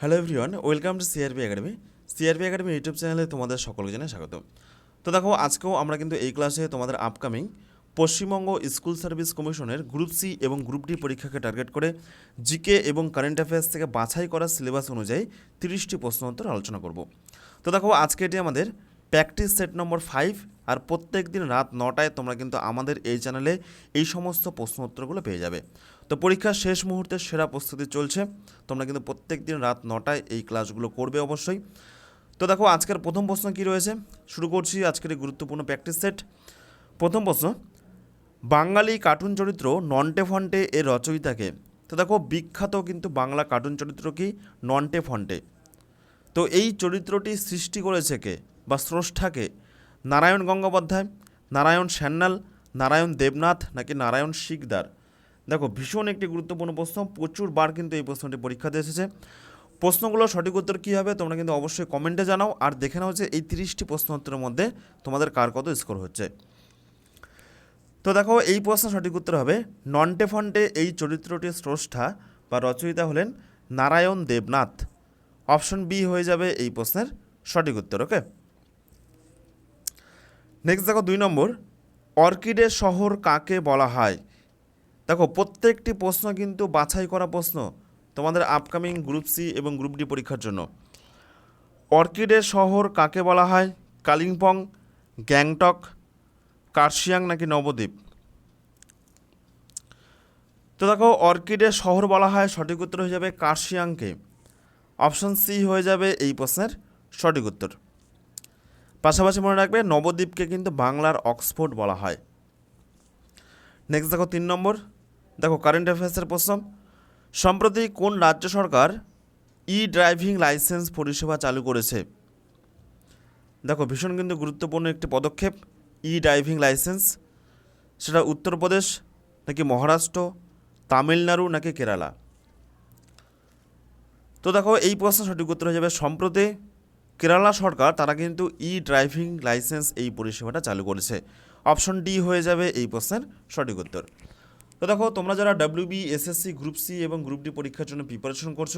Hello everyone welcome to CRP Academy CRP Academy YouTube চ্যানেলে তোমাদের সকলকে জানাই স্বাগত তো দেখো, আজকেও আমরা কিন্তু এই ক্লাসে তোমাদের আপকামিং পশ্চিমবঙ্গ স্কুল সার্ভিস কমিশনের গ্রুপ সি এবং গ্রুপ ডি পরীক্ষাকে টার্গেট করে জিকে এবং কারেন্ট অ্যাফেয়ার্স থেকে বাছাই করা সিলেবাস অনুযায়ী তিরিশটি প্রশ্ন উত্তর আলোচনা করব। তো দেখো, আজকে এটি আমাদের প্র্যাকটিস সেট নম্বর ফাইভ আর প্রত্যেক দিন রাত নটায় তোমরা কিন্তু আমাদের এই চ্যানেলে এই সমস্ত প্রশ্ন উত্তরগুলো পেয়ে যাবে। তো পরীক্ষার শেষ মুহূর্তে সেরা প্রস্তুতি চলছে। তোমরা কিন্তু প্রত্যেক দিন রাত নটায় এই ক্লাসগুলো করবে অবশ্যই। তো দেখো, আজকের প্রথম প্রশ্ন কি রয়েছে? শুরু করছি আজকের এই গুরুত্বপূর্ণ প্র্যাকটিস সেট। প্রথম প্রশ্ন, বাঙালি কার্টুন চরিত্র নন্টে ফন্টে এর রচয়িতাকে? তো দেখো, বিখ্যাত কিন্তু বাংলা কার্টুন চরিত্র কি? নন্টে ফন্টে। তো এই চরিত্রটি সৃষ্টি করেছে কে বা স্রষ্টাকে নারায়ণ গঙ্গোপাধ্যায়, নারায়ণ সান্যাল নারায়ণ দেবনাথ নাকি নারায়ণ শিকদার? দেখো, ভীষণ একটি গুরুত্বপূর্ণ প্রশ্ন, প্রচুর বার কিন্তু এই প্রশ্নটি পরীক্ষাতে এসেছে। প্রশ্নগুলো সঠিক উত্তর কী হবে, তোমরা কিন্তু অবশ্যই কমেন্টে জানাও, আর দেখে নাও যে এই তিরিশটি প্রশ্ন উত্তরের মধ্যে তোমাদের কার কত স্কোর হচ্ছে। তো দেখো, এই প্রশ্ন সঠিক উত্তর হবে নন্টে ফন্টে এই চরিত্রটির স্রষ্টা বা রচয়িতা হলেন নারায়ণ দেবনাথ। অপশন বি হয়ে যাবে এই প্রশ্নের সঠিক উত্তর, ওকে? নেক্সট দেখো, দুই নম্বর, অর্কিডের শহর কাকে বলা হয়? দেখো, প্রত্যেকটি প্রশ্ন কিন্তু বাছাই করা প্রশ্ন তোমাদের আপকামিং গ্রুপ সি এবং গ্রুপ ডি পরীক্ষার জন্য। অর্কিডের শহর কাকে বলা হয়? কালিম্পং, গ্যাংটক, কার্শিয়াং নাকি নবদ্বীপ? তো দেখো অর্কিডের শহর বলা হয়, সঠিক উত্তর হয়ে যাবে কার্শিয়াংকে। অপশন সি হয়ে যাবে এই প্রশ্নের সঠিক উত্তর। পাশাপাশি মনে রাখবে, নবদ্বীপকে কিন্তু বাংলার অক্সফোর্ড বলা হয়। নেক্সট দেখো, তিন নম্বর। দেখো কারেন্ট অ্যাফেয়ার্সের প্রশ্ন। সম্প্রতি কোন রাজ্য সরকার ই ড্রাইভিং লাইসেন্স পরিষেবা চালু করেছে? দেখো ভীষণ কিন্তু গুরুত্বপূর্ণ একটি পদক্ষেপ ই ড্রাইভিং লাইসেন্স সেটা উত্তরপ্রদেশ, নাকি মহারাষ্ট্র, তামিলনাড়ু, নাকি কেরালা? তো দেখো এই প্রশ্ন সঠিক উত্তর হয়ে যাবে, সম্প্রতি কেরালা সরকার তারা কিন্তু ই ড্রাইভিং লাইসেন্স এই পরিষেবাটা চালু করেছে। অপশন ডি হয়ে যাবে এই প্রশ্নের সঠিক উত্তর। তো দেখো, তোমরা যারা ডাব্লিউবি এসএসসি গ্রুপ সি এবং গ্রুপ ডি পরীক্ষার জন্য প্রিপারেশন করছ,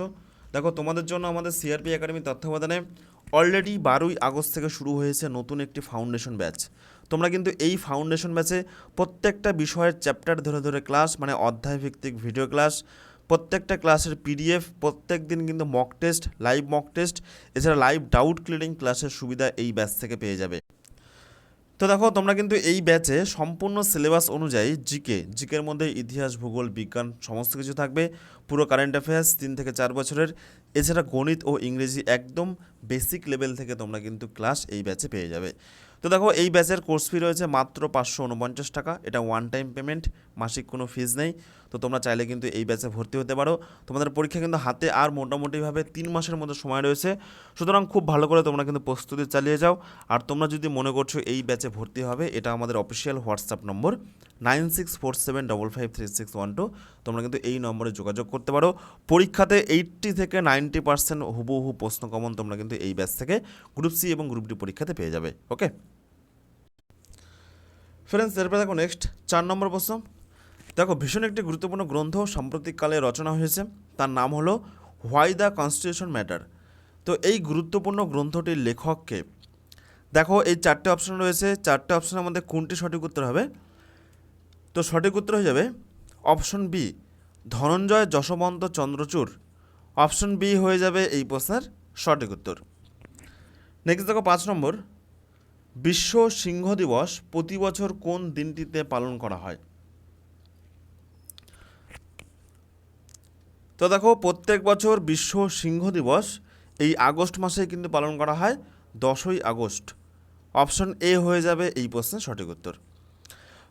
দেখো, তোমাদের জন্য আমাদের সিআরপি একাডেমি তত্ত্বাবধানে অলরেডি বারোই আগস্ট থেকে শুরু হয়েছে নতুন একটি ফাউন্ডেশন ব্যাচ তোমরা কিন্তু এই ফাউন্ডেশন ব্যাচে প্রত্যেকটা বিষয়ের চ্যাপ্টার ধরে ধরে ক্লাস মানে অধ্যায় ভিত্তিক ভিডিও ক্লাস প্রত্যেকটা ক্লাসের পিডিএফ প্রত্যেক দিন কিন্তু mock test live mock test এছাড়া লাইভ ডাউট ক্লিয়ারিং ক্লাসের সুবিধা এই ব্যাচ থেকে পেয়ে যাবে। তো দেখো, তোমরা কিন্তু এই ব্যাচে সম্পূর্ণ সিলেবাস অনুযায়ী জিকে জিকের মধ্যে ইতিহাস, ভূগোল, বিজ্ঞান সমস্ত কিছু থাকবে। পুরো কারেন্ট অ্যাফেয়ার্স তিন থেকে চার বছরের। এছাড়া গণিত ও ইংরেজি একদম বেসিক লেভেল থেকে তোমরা কিন্তু ক্লাস এই ব্যাচে পেয়ে যাবে। তো দেখো, এই ব্যাচের কোর্স ফি রয়েছে মাত্র পাঁচশো উনপঞ্চাশ টাকা। এটা ওয়ান টাইম পেমেন্ট মাসিক কোনো ফিজ নেই। তো তোমরা চাইলে কিন্তু এই ব্যাচে ভর্তি হতে পারো। তোমাদের পরীক্ষা কিন্তু হাতে আর মোটামুটিভাবে তিন মাসের মতো সময় রয়েছে। সুতরাং খুব ভালো করে তোমরা কিন্তু প্রস্তুতি চালিয়ে যাও। আর তোমরা যদি মনে করছ এই ব্যাচে ভর্তি হবে, এটা আমাদের official WhatsApp number nine six four seven double five three six one two. তোমরা কিন্তু এই নম্বরে যোগাযোগ করতে পারো। পরীক্ষাতে এইট্টি থেকে নাইনটি পার্সেন্ট হুবহু প্রশ্ন কমন তোমরা কিন্তু এই ব্যাচ থেকে গ্রুপ সি এবং গ্রুপ ডি পরীক্ষাতে পেয়ে যাবে। ওকে ফ্রেন্ডস এরপরে দেখো নেক্সট চার নম্বর প্রশ্ন। দেখো, ভীষণ একটি গুরুত্বপূর্ণ গ্রন্থ সাম্প্রতিককালে রচনা হয়েছে। তার নাম হলো হোয়াই দ্য কনস্টিটিউশন ম্যাটার। তো এই গুরুত্বপূর্ণ গ্রন্থটির লেখককে দেখো, এই চারটে অপশন রয়েছে। চারটে অপশনের মধ্যে কোনটি সঠিক উত্তর হবে? তো সঠিক উত্তর হয়ে যাবে option B Dhananjaya Yashwant Chandrachud. Option B হয়ে যাবে এই প্রশ্নের সঠিক উত্তর। নেক্সট দেখো, পাঁচ নম্বর। বিশ্ব সিংহ দিবস প্রতি বছর কোন দিনটিতে পালন করা হয়? তো দেখো, প্রত্যেক বছর বিশ্ব সিংহ দিবস। এই আগস্ট মাসে কিন্তু পালন করা হয়, দশই আগস্ট। অপশন এ হয়ে যাবে এই প্রশ্নের সঠিক উত্তর।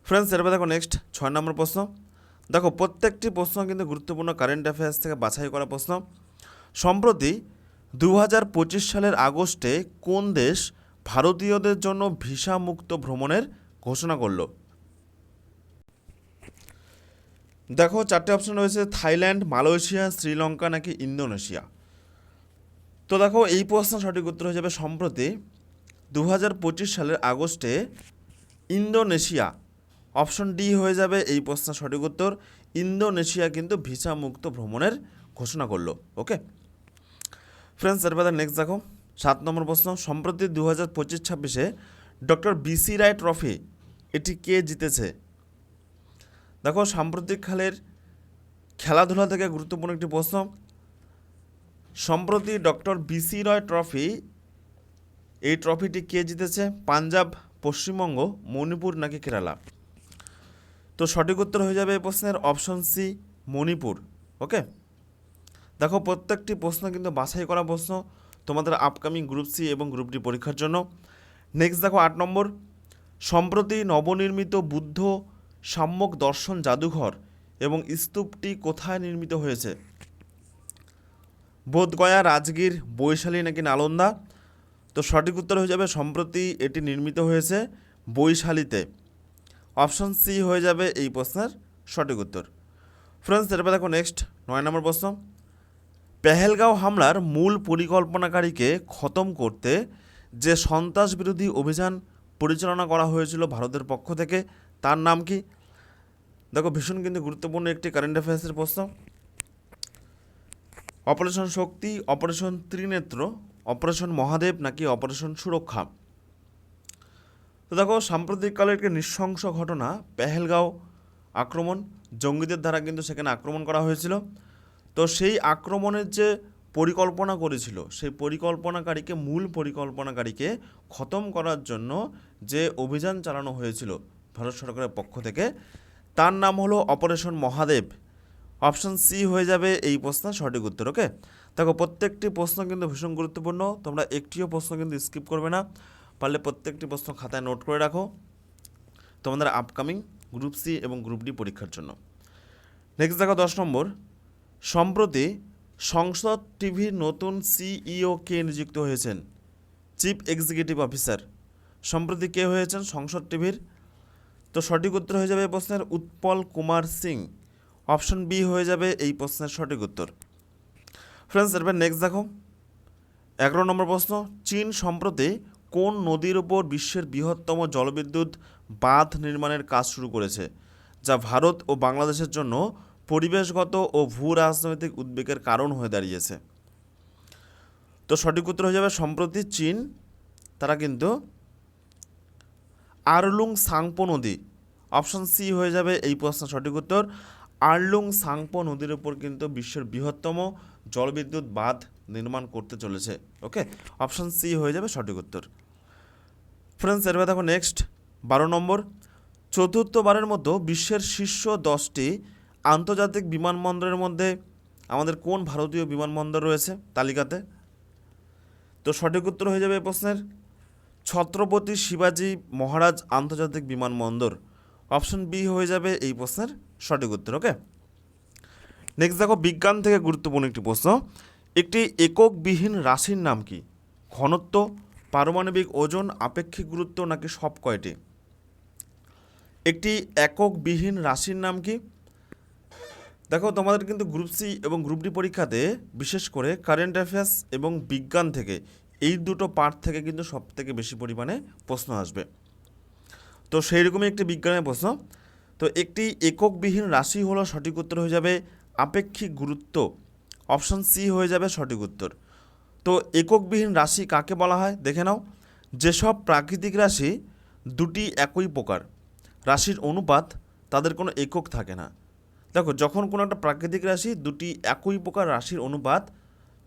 ফ্রেন্ডস এরপর দেখো নেক্সট ছয় নম্বর প্রশ্ন। দেখো, প্রত্যেকটি প্রশ্ন কিন্তু গুরুত্বপূর্ণ কারেন্ট অ্যাফেয়ার্স থেকে বাছাই করা প্রশ্ন। সম্প্রতি দু হাজার পঁচিশ সালের আগস্টে কোন দেশ ভারতীয়দের জন্য ভিসা মুক্ত ভ্রমণের ঘোষণা করল? দেখো, চারটে অপশন রয়েছে, থাইল্যান্ড, মালয়েশিয়া, শ্রীলঙ্কা নাকি ইন্দোনেশিয়া। তো দেখো, এই প্রশ্ন সঠিক উত্তর হয়ে যাবে, সম্প্রতি দু হাজার পঁচিশ সালের আগস্টে ইন্দোনেশিয়া অপশন ডি হয়ে যাবে এই প্রশ্নের সঠিক উত্তর। ইন্দোনেশিয়া কিন্তু ভিসা মুক্ত ভ্রমণের ঘোষণা করল ওকে ফ্রেন্ডস এরপরে নেক্সট দেখো, সাত নম্বর প্রশ্ন। সম্প্রতি দু হাজার পঁচিশ ছাব্বিশে ডক্টর বিসি রায় ট্রফি, এটি কে জিতেছে? দেখো সাম্প্রতিককালের খেলাধুলা থেকে গুরুত্বপূর্ণ একটি প্রশ্ন। সম্প্রতি ডক্টর বিসি রয় ট্রফি, এই ট্রফিটি কে জিতেছে? পাঞ্জাব, পশ্চিমবঙ্গ, মণিপুর নাকি কেরালা? তো সঠিক উত্তর হয়ে যাবে এই প্রশ্নের অপশন সি, মণিপুর। ওকে? দেখো, প্রত্যেকটি প্রশ্ন কিন্তু বাছাই করা প্রশ্ন তোমাদের আপকামিং গ্রুপ সি এবং গ্রুপ ডি পরীক্ষার জন্য। নেক্সট দেখো, আট নম্বর। সম্প্রতি নবনির্মিত বুদ্ধ সাম্যক দর্শন জাদুঘর এবং স্তূপটি কোথায় নির্মিত হয়েছে? বোধগয়া, রাজগীর, বৈশালী নাকি নালন্দা? তো সঠিক উত্তর হয়ে যাবে, সম্প্রতি এটি নির্মিত হয়েছে বৈশালীতে। অপশন সি হয়ে যাবে এই প্রশ্নের সঠিক উত্তর। ফ্রেন্ডস এরপর দেখো নেক্সট নয় নম্বর প্রশ্ন। পেহেলগাঁও হামলার মূল পরিকল্পনাকারীকে খতম করতে যে সন্ত্রাস বিরোধী অভিযান পরিচালনা করা হয়েছিল ভারতের পক্ষ থেকে তার নাম কি? দেখো, ভীষণ কিন্তু গুরুত্বপূর্ণ একটি কারেন্ট অ্যাফেয়ার্সের প্রশ্ন। Operation Shakti operation Trinetra operation Mahadev নাকি অপারেশন সুরক্ষা তো দেখো, সাম্প্রতিককালের একটি নৃশংস ঘটনা, পেহেলগাঁও আক্রমণ, জঙ্গিদের দ্বারা কিন্তু সেখানে আক্রমণ করা হয়েছিল। তো সেই আক্রমণের যে পরিকল্পনা করেছিল, সেই পরিকল্পনাকারীকে, মূল পরিকল্পনাকারীকে খতম করার জন্য যে অভিযান চালানো হয়েছিল ভারত সরকারের পক্ষ থেকে। তার নাম হলো অপারেশন মহাদেব। অপশন সি হয়ে যাবে এই প্রশ্নের সঠিক উত্তর, ওকে? দেখো, প্রত্যেকটি প্রশ্ন কিন্তু ভীষণ গুরুত্বপূর্ণ। তোমরা একটিও প্রশ্ন কিন্তু স্কিপ করবে না। পারলে প্রত্যেকটি প্রশ্ন খাতায় নোট করে রাখো। তোমাদের আপকামিং গ্রুপ সি এবং গ্রুপ ডি পরীক্ষার জন্য। নেক্সট দেখো দশ নম্বর। সম্প্রতি সংসদ টিভির নতুন সিইও কে নিযুক্ত হয়েছেন? Chief executive officer. সম্প্রতি কে হয়েছেন সংসদ টিভির? তো সঠিক উত্তর হয়ে যাবে এই প্রশ্নের উৎপল কুমার সিং। অপশন বি হয়ে যাবে এই প্রশ্নের সঠিক উত্তর। ফ্রেন্ডস এরপর নেক্সট দেখো। এগারো নম্বর প্রশ্ন, চীন সম্প্রতি কোন নদীর ওপর বিশ্বের বৃহত্তম জলবিদ্যুৎ বাঁধ নির্মাণের কাজ শুরু করেছে? যা ভারত ও বাংলাদেশের জন্য পরিবেশগত ও ভূ রাজনৈতিক উদ্বেগের কারণ হয়ে দাঁড়িয়েছে। তো সঠিক উত্তর হয়ে যাবে, সম্প্রতি চীন, তারা কিন্তু আরলুং সাংপো নদী। অপশন সি হয়ে যাবে এই প্রশ্নের সঠিক উত্তর। আরলুং সাংপো নদীর উপর কিন্তু বিশ্বের বৃহত্তম জলবিদ্যুৎ বাঁধ নির্মাণ করতে চলেছে। ওকে? অপশন সি হয়ে যাবে সঠিক উত্তর। ফ্রেন্ডস, এরপর দেখো নেক্সট। বারো নম্বর। চতুর্থবারের মতো বিশ্বের শীর্ষ দশটি আন্তর্জাতিক বিমানবন্দরের মধ্যে আমাদের কোন ভারতীয় বিমানবন্দর রয়েছে তালিকাতে? তো সঠিক উত্তর হয়ে যাবে এই প্রশ্নের। ছত্রপতি শিবাজি মহারাজ আন্তর্জাতিক বিমানবন্দর। অপশন বি হয়ে যাবে এই প্রশ্নের সঠিক উত্তর, ওকে? নেক্সট দেখো, বিজ্ঞান থেকে গুরুত্বপূর্ণ একটি প্রশ্ন। একটি এককবিহীন রাশির নাম কি? ঘনত্ব, পারমাণবিক ওজন, আপেক্ষিক গুরুত্ব নাকি সব কয়টি? একটি এককবিহীন রাশির নাম কি? দেখো, তোমাদের কিন্তু গ্রুপ সি এবং গ্রুপ ডি পরীক্ষাতে বিশেষ করে কারেন্ট অ্যাফেয়ার্স এবং বিজ্ঞান থেকে এই দুটো পার্ট থেকে কিন্তু সব থেকে বেশি পরিমাণে প্রশ্ন আসবে। তো সেই রকমই একটি বিজ্ঞানের প্রশ্ন। তো একটি এককবিহীন রাশি হলো সঠিক উত্তর হয়ে যাবে আপেক্ষিক গুরুত্ব। অপশন সি হয়ে যাবে সঠিক উত্তর। তো এককবিহীন রাশি কাকে বলা হয়? দেখে নাও। যেসব প্রাকৃতিক রাশি দুটি একই প্রকার, রাশির অনুপাত তাদের কোনো একক থাকে না। দেখো, যখন কোনো একটা প্রাকৃতিক রাশি দুটি একই প্রকার রাশির অনুপাত,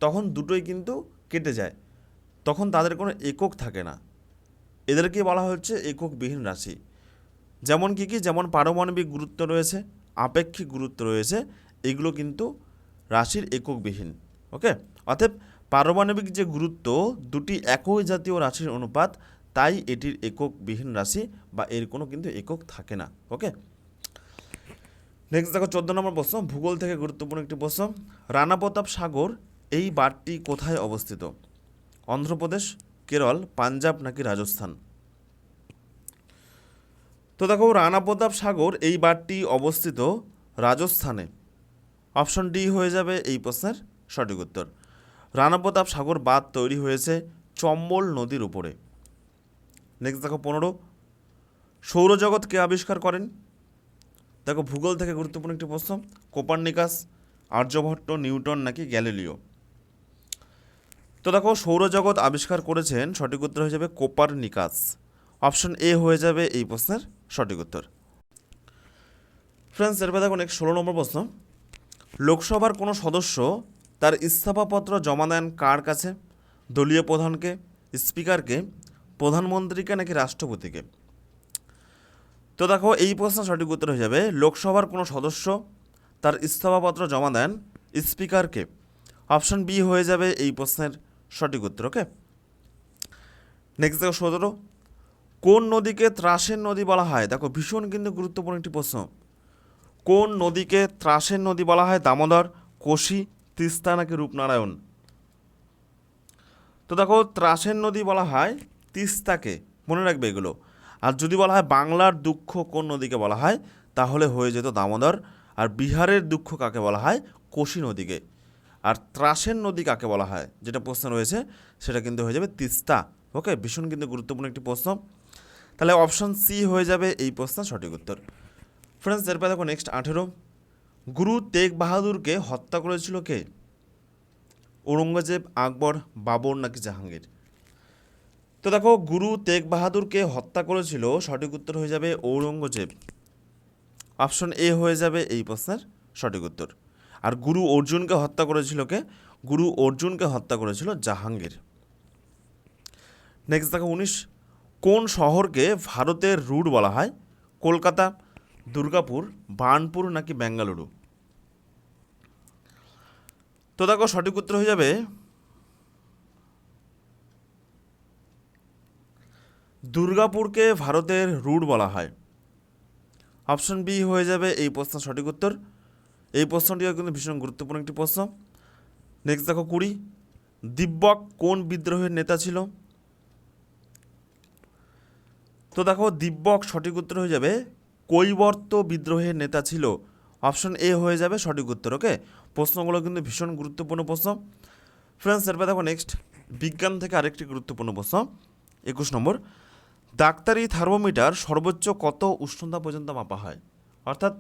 তখন দুটোই কিন্তু কেটে যায়। তখন তাদের কোনো একক থাকে না। এদেরকে বলা হচ্ছে এককবিহীন রাশি। যেমন কি কি? যেমন পারমাণবিক গুরুত্ব রয়েছে, আপেক্ষিক গুরুত্ব রয়েছে, এগুলো কিন্তু রাশির এককবিহীন, ওকে? অতএব পারমাণবিক যে গুরুত্ব, দুটি একই জাতীয় রাশির অনুপাত, তাই এটির এককবিহীন রাশি বা এর কোনো কিন্তু একক থাকে না, ওকে? নেক্সট দেখো, চোদ্দ নম্বর প্রশ্ন, ভূগোল থেকে গুরুত্বপূর্ণ একটি প্রশ্ন। রানা প্রতাপ সাগর এই বারটি কোথায় অবস্থিত? অন্ধ্রপ্রদেশ, কেরল, পাঞ্জাব নাকি রাজস্থান? তো দেখো রানা প্রতাপ সাগর এই বারটি অবস্থিত রাজস্থানে। অপশন ডি হয়ে যাবে এই প্রশ্নের সঠিক উত্তর। রানা প্রতাপ সাগর বাঁধ তৈরি হয়েছে চম্বল নদীর উপরে। নেক্সট দেখো পনেরো। সৌরজগৎ কে আবিষ্কার করেন? দেখো, ভূগোল থেকে গুরুত্বপূর্ণ একটি প্রশ্ন। কোপার্নিকাস, আর্যভট্ট, নিউটন নাকি গ্যালিলিও? তো দেখো, সৌরজগৎ আবিষ্কার করেছেন সঠিক উত্তর হয়ে যাবে কোপার নিকাস অপশন এ হয়ে যাবে এই প্রশ্নের সঠিক উত্তর। ফ্রেন্ডস এরপর দেখো নেক্সট ষোলো নম্বর প্রশ্ন। লোকসভার কোনো সদস্য তার ইস্তফাপত্র জমা দেন কার কাছে? দলীয় প্রধানকে, স্পিকারকে, প্রধানমন্ত্রীকে নাকি রাষ্ট্রপতিকে? তো দেখো, এই প্রশ্নের সঠিক উত্তর হয়ে যাবে, লোকসভার কোনো সদস্য তার ইস্তফাপত্র জমা দেন স্পিকারকে। অপশন বি হয়ে যাবে এই প্রশ্নের সঠিক উত্তর ওকে নেক্সট দেখো সতেরো কোন নদীকে ত্রাসের নদী বলা হয়? দেখো, ভীষণ কিন্তু গুরুত্বপূর্ণ একটি প্রশ্ন। কোন নদীকে ত্রাসের নদী বলা হয়? দামোদর, কোশি, তিস্তা নাকি রূপনারায়ণ? তো দেখো, ত্রাসের নদী বলা হয় তিস্তাকে, মনে রাখবে এগুলো। আর যদি বলা হয় বাংলার দুঃখ কোন নদীকে বলা হয়, তাহলে হয়ে যেত দামোদর। আর বিহারের দুঃখ কাকে বলা হয়? কোশি নদীকে। আর ত্রাসের নদী কাকে বলা হয়? যেটা প্রশ্ন রয়েছে, সেটা কিন্তু হয়ে যাবে তিস্তা। ওকে, ভীষণ কিন্তু গুরুত্বপূর্ণ একটি প্রশ্ন। তাহলে অপশন সি হয়ে যাবে এই প্রশ্নের সঠিক উত্তর। ফ্রেন্ডস এরপর দেখো নেক্সট আঠেরো। গুরু তেগ বাহাদুরকে হত্যা করেছিল কে? ঔরঙ্গজেব, আকবর, বাবর নাকি জাহাঙ্গীর? তো দেখো, গুরু তেগ বাহাদুরকে হত্যা করেছিল, সঠিক উত্তর হয়ে যাবে ঔরঙ্গজেব। অপশন এ হয়ে যাবে এই প্রশ্নের সঠিক উত্তর। আর গুরু অর্জুনকে হত্যা করেছিল কে? গুরু অর্জুনকে হত্যা করেছিল জাহাঙ্গীর। নেক্সট দেখো উনিশ। কোন শহরকে ভারতের রুট বলা হয়? কলকাতা, দুর্গাপুর, বার্নপুর নাকি বেঙ্গালুরু? তো দেখো সঠিক উত্তর হয়ে যাবে দুর্গাপুরকে ভারতের রুট বলা হয়। অপশন বি হয়ে যাবে এই প্রশ্নের সঠিক উত্তর। এই প্রশ্নটিও কিন্তু ভীষণ গুরুত্বপূর্ণ একটি প্রশ্ন। নেক্সট দেখো কুড়ি। দিব্যক কোন বিদ্রোহের নেতা ছিল? তো দেখো, দিব্যক সঠিক উত্তর হয়ে যাবে, কৈবর্ত বিদ্রোহের নেতা ছিল। অপশন এ হয়ে যাবে সঠিক উত্তর ওকে প্রশ্নগুলো কিন্তু ভীষণ গুরুত্বপূর্ণ প্রশ্ন। ফ্রেন্ডস এরপর দেখো নেক্সট বিজ্ঞান থেকে আরেকটি গুরুত্বপূর্ণ প্রশ্ন, একুশ নম্বর। ডাক্তারি থার্মোমিটার সর্বোচ্চ কত উষ্ণতা পর্যন্ত মাপা হয়? অর্থাৎ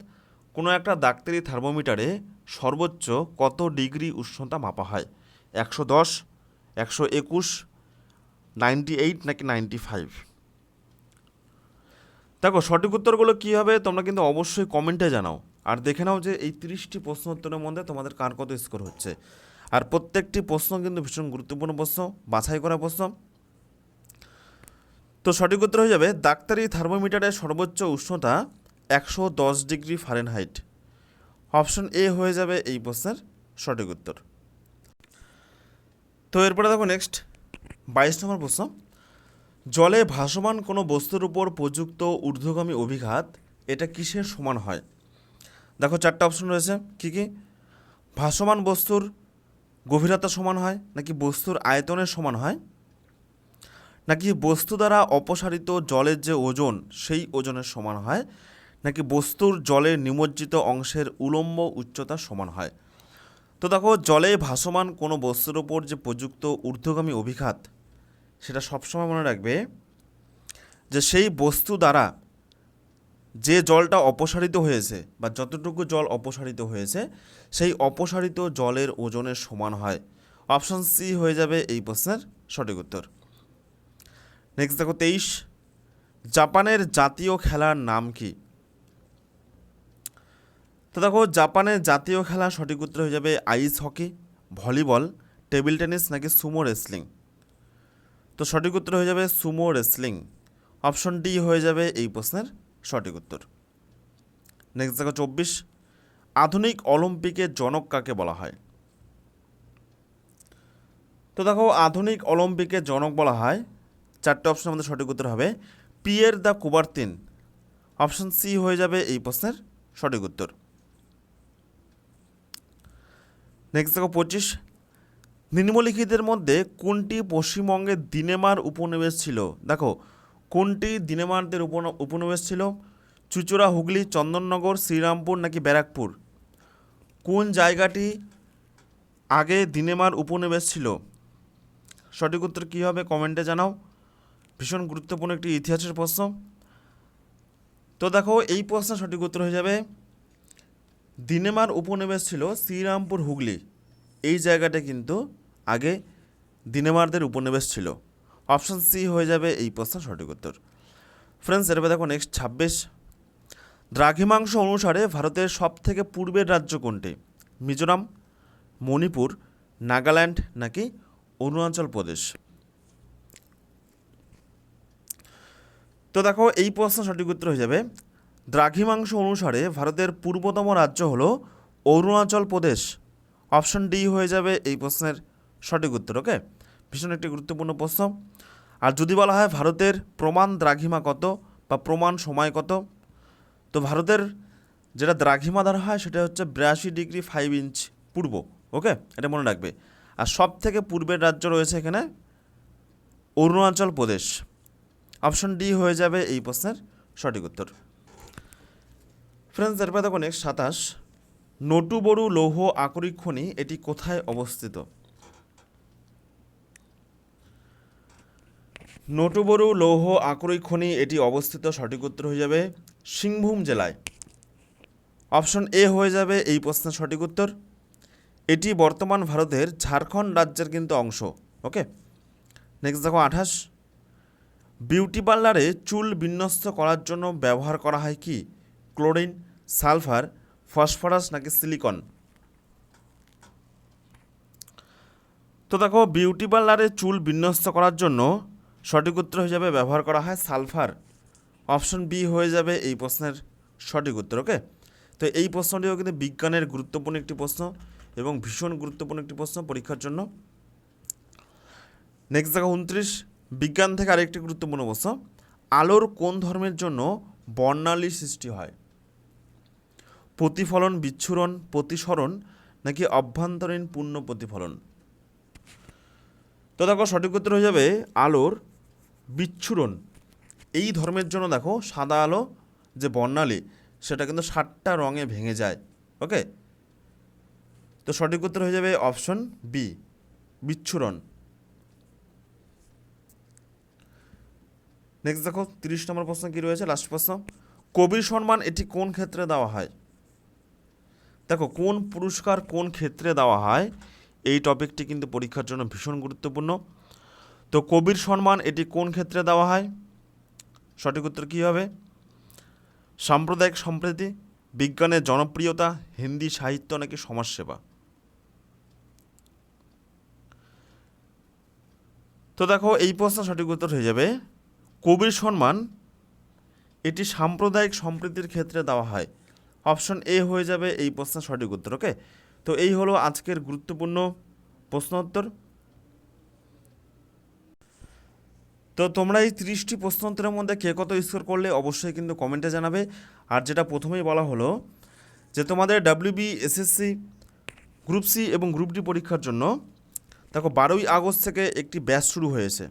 কোনো একটা ডাক্তারি থার্মোমিটারে সর্বোচ্চ কত ডিগ্রি উষ্ণতা মাপা হয়? একশো দশ, একশো একুশ, নাইনটি এইট নাকি নাইনটি ফাইভ? দেখো, সঠিক উত্তরগুলো কী হবে তোমরা কিন্তু অবশ্যই কমেন্টে জানাও। আর দেখে নাও যে এই তিরিশটি প্রশ্ন উত্তরের মধ্যে তোমাদের কার কত স্কোর হচ্ছে। আর প্রত্যেকটি প্রশ্ন কিন্তু ভীষণ গুরুত্বপূর্ণ প্রশ্ন, বাছাই করা প্রশ্ন। তো সঠিক উত্তর হয়ে যাবে ডাক্তারি থার্মোমিটারের সর্বোচ্চ উষ্ণতা একশো দশ ডিগ্রি ফারেনহাইট। অপশন এ হয়ে যাবে এই প্রশ্নের সঠিক উত্তর। তো এরপরে দেখো নেক্সট বাইশ নম্বর প্রশ্ন। জলে ভাসমান কোনো বস্তুর উপর প্রযুক্ত ঊর্ধ্বগামী অভিঘাত, এটা কিসের সমান হয়? দেখো চারটা অপশন রয়েছে, কী কী? ভাসমান বস্তুর গভীরতা সমান হয়, নাকি বস্তুর আয়তনের সমান হয়? নাকি বস্তু দ্বারা অপসারিত জলের যে ওজন, সেই ওজনের সমান হয়? নাকি বস্তুর জলের নিমজ্জিত অংশের উলম্ব উচ্চতা সমান হয়? তো দেখো, জলে ভাসমান কোনো বস্তুর ওপর যে প্রযুক্ত ঊর্ধ্বগামী অভিঘাত, সেটা সবসময় মনে রাখবে যে সেই বস্তু দ্বারা যে জলটা অপসারিত হয়েছে বা যতটুকু জল অপসারিত হয়েছে, সেই অপসারিত জলের ওজনের সমান হয়। অপশন সি হয়ে যাবে এই প্রশ্নের সঠিক উত্তর। নেক্সট দেখো, তেইশ। জাপানের জাতীয় খেলার নাম কি? তো দেখো জাপানের জাতীয় খেলা সঠিক উত্তর হয়ে যাবে ice hockey, volleyball, table tennis নাকি সুমো রেসলিং। তো সঠিক উত্তর হয়ে যাবে সুমো রেসলিং। অপশন ডি হয়ে যাবে এই প্রশ্নের সঠিক উত্তর। নেক্সট দেখো চব্বিশ। আধুনিক অলিম্পিকের জনক কাকে বলা হয়? তো দেখো, আধুনিক অলিম্পিকের জনক বলা হয়, চারটে অপশনের মধ্যে সঠিক উত্তর হবে Pierre de Coubertin. Option C হয়ে যাবে এই প্রশ্নের সঠিক উত্তর। নেক্সট দেখো পঁচিশ। নিম্নলিখিতের মধ্যে কোনটি পশ্চিমবঙ্গের দিনেমার উপনিবেশ ছিল? দেখো, কোনটি দিনেমারদের উপন- উপনিবেশ ছিল? চুচুড়া, হুগলি, চন্দননগর, শ্রীরামপুর নাকি ব্যারাকপুর? কোন জায়গাটি আগে দিনেমার উপনিবেশ ছিল? সঠিক উত্তর কী হবে কমেন্টে জানাও। ভীষণ গুরুত্বপূর্ণ একটি ইতিহাসের প্রশ্ন। তো দেখো, এই প্রশ্নের সঠিক উত্তর হয়ে যাবে দিনেমার উপনিবেশ ছিল শ্রীরামপুর হুগলি। এই জায়গাটা কিন্তু আগে দিনেমারদের উপনিবেশ ছিল। অপশন সি হয়ে যাবে এই প্রশ্ন সঠিক উত্তর। ফ্রেন্ডস এরপর দেখো নেক্সট ছাব্বিশ। দ্রাঘিমাংশ অনুসারে ভারতের সবথেকে পূর্বের রাজ্য কোনটি? মিজোরাম, মণিপুর, নাগাল্যান্ড নাকি অরুণাচল প্রদেশ? তো দেখো এই প্রশ্ন সঠিক উত্তর হয়ে যাবে দ্রাঘিমাংশ অনুসারে ভারতের পূর্বতম রাজ্য হল অরুণাচল প্রদেশ। অপশন ডি হয়ে যাবে এই প্রশ্নের সঠিক উত্তর, ওকে? ভীষণ একটি গুরুত্বপূর্ণ প্রশ্ন। আর যদি বলা হয় ভারতের প্রমাণ দ্রাঘিমা কত বা প্রমাণ সময় কত, তো ভারতের যেটা দ্রাঘিমা ধরা হয় সেটা হচ্ছে বিরাশি ডিগ্রি ফাইভ ইঞ্চ পূর্ব, ওকে? এটা মনে রাখবে। আর সব থেকে পূর্বের রাজ্য রয়েছে এখানে অরুণাচল প্রদেশ। অপশন ডি হয়ে যাবে এই প্রশ্নের সঠিক উত্তর। ফ্রেন্ডস, এরপর দেখো নেক্সট সাতাশ। নটুবড়ু লৌহ আকরিক খনি, এটি কোথায় অবস্থিত? নটুবড়ু লৌহ আকরিক খনি, এটি অবস্থিত, সঠিক উত্তর হয়ে যাবে সিংভূম জেলায়। অপশন এ হয়ে যাবে এই প্রশ্নের সঠিক উত্তর। এটি বর্তমান ভারতের ঝাড়খণ্ড রাজ্যের কিন্তু অংশ, ওকে? নেক্সট দেখো আঠাশ। বিউটি পার্লারে চুল বিন্যস্ত করার জন্য ব্যবহার করা হয় কি? ক্লোরিন, সালফার, ফসফরাস নাকি সিলিকন? তো দেখো, বিউটি পার্লারে চুল বিন্যস্ত করার জন্য সঠিক উত্তর হিসাবে ব্যবহার করা হয় সালফার। অপশন বি হয়ে যাবে এই প্রশ্নের সঠিক উত্তর, ওকে? তো এই প্রশ্নটিও কিন্তু বিজ্ঞানের গুরুত্বপূর্ণ একটি প্রশ্ন এবং ভীষণ গুরুত্বপূর্ণ একটি প্রশ্ন পরীক্ষার জন্য। নেক্সট দেখো, উনত্রিশ। বিজ্ঞান থেকে আরেকটি গুরুত্বপূর্ণ প্রশ্ন। আলোর কোন ধর্মের জন্য বর্ণালী সৃষ্টি হয়? প্রতিফলন, বিচ্ছুরণ, প্রতিসরণ নাকি অভ্যন্তরীণ পূর্ণ প্রতিফলন? তো দেখো, সঠিক উত্তর হয়ে যাবে আলোর বিচ্ছুরণ। এই ধর্মের জন্য দেখো, সাদা আলো যে বর্ণালী, সেটা কিন্তু সাতটা রঙে ভেঙে যায়, ওকে? তো সঠিক উত্তর হয়ে যাবে অপশন বি, বিচ্ছুরণ। নেক্সট দেখো, তিরিশ নম্বর প্রশ্ন কী রয়েছে? লাস্ট প্রশ্ন। কবির সম্মান এটি কোন ক্ষেত্রে দেওয়া হয়? দেখো, কোন পুরস্কার কোন ক্ষেত্রে দেওয়া হয়, এই টপিকটি কিন্তু পরীক্ষার জন্য ভীষণ গুরুত্বপূর্ণ। তো কবির সম্মান, এটি কোন ক্ষেত্রে দেওয়া হয়? সঠিক উত্তর কী হবে? সাম্প্রদায়িক সম্প্রীতি, বিজ্ঞানের জনপ্রিয়তা, হিন্দি সাহিত্য নাকি সমাজসেবা? তো দেখো, এই প্রশ্ন সঠিক উত্তর হয়ে যাবে। কবির সম্মান, এটি সাম্প্রদায়িক সম্প্রীতির ক্ষেত্রে দেওয়া হয়। অপশন এ হয়ে যাবে এই প্রশ্নের সঠিক উত্তর, ওকে? তো এই হলো আজকের গুরুত্বপূর্ণ প্রশ্ন উত্তর তো তোমরা এই তিরিশটি প্রশ্নোত্তরের মধ্যে কে কত স্কোর করলে অবশ্যই কিন্তু কমেন্টে জানাবে। আর যেটা প্রথমেই বলা হলো যে তোমাদের ডাব্লিউবি এসএসসি গ্রুপ সি এবং গ্রুপ ডি পরীক্ষার জন্য দেখো, বারোই আগস্ট থেকে একটি ব্যাচ শুরু হয়েছে।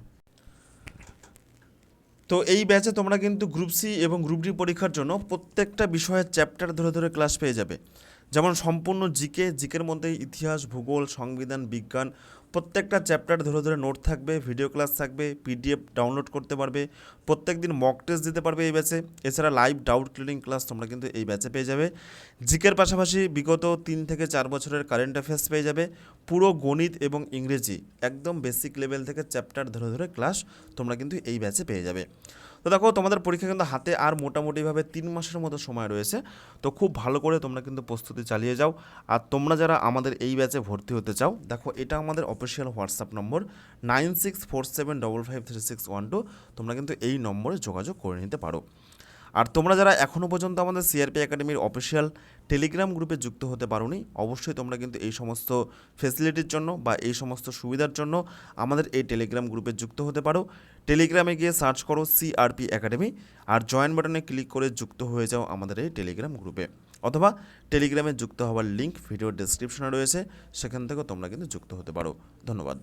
তো এই ব্যাচে তোমরা কিন্তু গ্রুপ সি এবং গ্রুপ ডি পরীক্ষার জন্য প্রত্যেকটা বিষয়ের চ্যাপ্টার ধরে ধরে ক্লাস পেয়ে যাবে। যেমন সম্পূর্ণ জিকে, জিকের মধ্যে ইতিহাস, ভূগোল, সংবিধান, বিজ্ঞান, প্রত্যেকটা চ্যাপ্টার ধরে ধরে নোট থাকবে, ভিডিও ক্লাস থাকবে, পিডিএফ ডাউনলোড করতে পারবে প্রত্যেক দিন মক টেস্ট দিতে পারবে এই ব্যাচে এছাড়া লাইভ ডাউট ক্লিয়ারিং ক্লাস তোমরা কিন্তু এই ব্যাচে পেয়ে যাবে। জিকের পাশাপাশি বিগত তিন থেকে চার বছরের কারেন্ট অ্যাফেয়ার্স পেয়ে যাবে। পুরো গণিত এবং ইংরেজি একদম বেসিক লেভেল থেকে চ্যাপ্টার ধরে ধরে ক্লাস তোমরা কিন্তু এই ব্যাচে পেয়ে যাবে। তো দেখো, তোমাদের পরীক্ষা কিন্তু হাতে আর মোটামুটিভাবে তিন মাসের মতো সময় রয়েছে। তো খুব ভালো করে তোমরা কিন্তু প্রস্তুতি চালিয়ে যাও। আর তোমরা যারা আমাদের এই ব্যাচে ভর্তি হতে চাও, দেখো, এটা আমাদের official WhatsApp number nine six four seven double five three six one two তোমরা কিন্তু এই নম্বরে যোগাযোগ করে নিতে পারো। আর তোমরা যারা এখনও পর্যন্ত আমাদের সিআরপি একাডেমির অফিসিয়াল টেলিগ্রাম গ্রুপে যুক্ত হতে পারোনি, অবশ্যই তোমরা কিন্তু এই সমস্ত ফেসিলিটির জন্য বা এই সমস্ত সুবিধার জন্য আমাদের এই টেলিগ্রাম গ্রুপে যুক্ত হতে পারো। টেলিগ্রামে গিয়ে সার্চ করো সিআরপি একাডেমি আর জয়েন বাটনে ক্লিক করে যুক্ত হয়ে যাও আমাদের এই টেলিগ্রাম গ্রুপে। অথবা টেলিগ্রামে যুক্ত হওয়ার লিঙ্ক ভিডিও ডেসক্রিপশনে রয়েছে, সেখান থেকেও তোমরা কিন্তু যুক্ত হতে পারো। ধন্যবাদ।